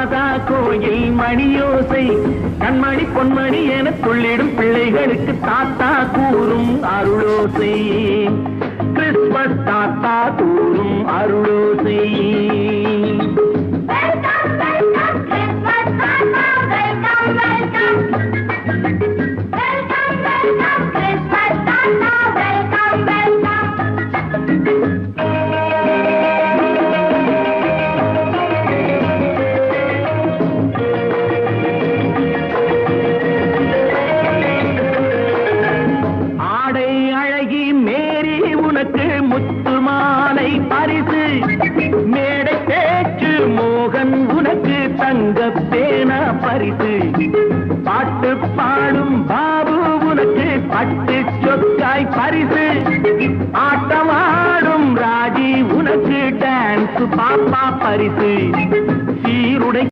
மாதா கோயில் மணியோசை. கண்மணி பொன்மணி என துள்ளிடும் பிள்ளைகளுக்கு தாத்தா கூறும் அருளோசை. கிறிஸ்மஸ் தாத்தா கூறும் அருளோசை. Welcome, welcome, முத்து மாலை பரிசு. மேடை பேச்சு மோகன் உனக்கு தங்க பேனா பரிசு. பாட்டு பாடும் பாபு உனக்கு பட்டு சொக்காய் பரிசு. ஆட்டமாடும் ராஜி உனக்கு டான்ஸ் பாப்பா பரிசு. சீருடை